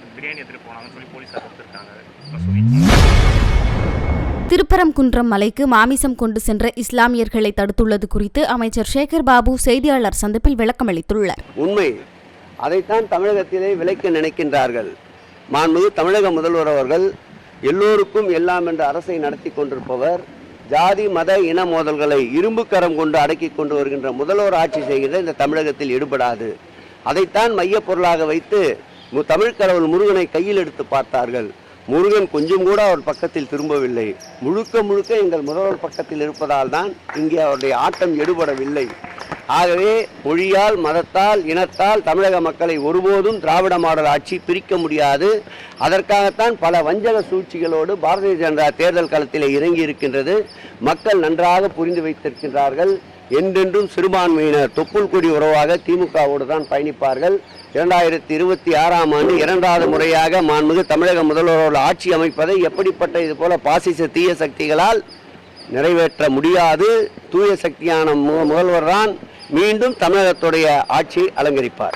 வந்து பிரியாணி எடுத்துகிட்டு போனாங்கன்னு சொல்லி போலீஸார் எடுத்துருக்காங்க மசூதி திருப்பரங்குன்றம் மலைக்கு மாமிசம் கொண்டு சென்ற இஸ்லாமியர்களை தடுத்துள்ளது குறித்து அமைச்சர் சேகர் பாபு செய்தியாளர் சந்திப்பில் விளக்கமளித்துள்ளார் உண்மை. அதைத்தான் தமிழகத்திலே விலைக்க நினைக்கின்றார்கள். மாண்புமிகு தமிழக முதல்வர் அவர்கள் எல்லோருக்கும் எல்லாம் என்ற அரசை நடத்தி கொண்டிருப்பவர் ஜாதி மத இன மோதல்களை இரும்பு கரம் கொண்டு அடக்கி கொண்டு வருகின்ற முதல்வர் ஆட்சி செய்கின்ற இந்த தமிழகத்தில் ஈடுபடாது. அதைத்தான் மையப் பொருளாக வைத்து மு- தமிழ் கடவுள் முருகனை கையில் எடுத்து பார்த்தார்கள். முருகன் கொஞ்சம் கூட அவர் பக்கத்தில் திரும்பவில்லை. முழுக்க முழுக்க எங்கள் முதல்வர் பக்கத்தில் இருப்பதால் தான் இங்கே அவருடைய ஆட்டம் எடுபடவில்லை. ஆகவே மொழியால் மதத்தால் இனத்தால் தமிழக மக்களை ஒருபோதும் திராவிட மாடல் ஆட்சி பிரிக்க முடியாது. அதற்காகத்தான் பல வஞ்சக சூழ்ச்சிகளோடு பாரதிய ஜனதா தேர்தல் களத்தில் இறங்கி இருக்கின்றது மக்கள் நன்றாக புரிந்து வைத்திருக்கின்றார்கள். என்றென்றும் சிறுபான்மையினர் தொப்புள் கொடி உறவாக திமுகவோடு தான் பயணிப்பார்கள். இரண்டாயிரத்தி இருபத்தி ஆறாம் ஆண்டு இரண்டாவது முறையாக மாண்புமிகு தமிழக முதல்வரோடு ஆட்சி அமைப்பதை எப்படிப்பட்ட இது போல பாசிச தீய சக்திகளால் நிறைவேற்ற முடியாது. தூய சக்தியான மு- முதல்வர் தான் மீண்டும் தமிழகத்துடைய ஆட்சி அலங்கரிப்பார்.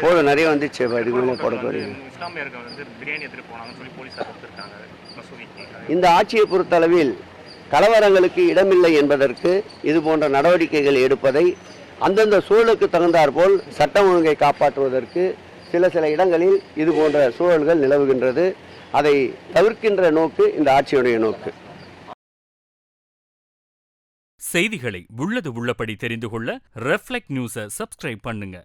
போதும் நிறைய வந்துச்சு. இதுக்கு மேலே போடக்கூடிய இஸ்லாமியர்கள் வந்து பிரியாணி எடுத்துகிட்டு போனாங்கன்னு சொல்லி போலீஸார் எடுத்துருக்காங்க மசூதிக்கு. இந்த ஆட்சியை பொறுத்தளவில் கலவரங்களுக்கு இடமில்லை என்பதற்கு இது போன்ற நடவடிக்கைகள் எடுப்பதை அந்தந்த சூழலுக்கு தகுந்தாற்போல் சட்டம் ஒழுங்கை காப்பாற்றுவதற்கு சில சில இடங்களில் இது போன்ற சூழல்கள் நிலவுகின்றது. அதை தவிர்க்கின்ற நோக்கு இந்த ஆட்சியுடைய நோக்கு. செய்திகளை உள்ளது உள்ளபடி தெரிந்து கொள்ள ரெஃப்ளெக்ட் நியூஸை சப்ஸ்கிரைப் பண்ணுங்க.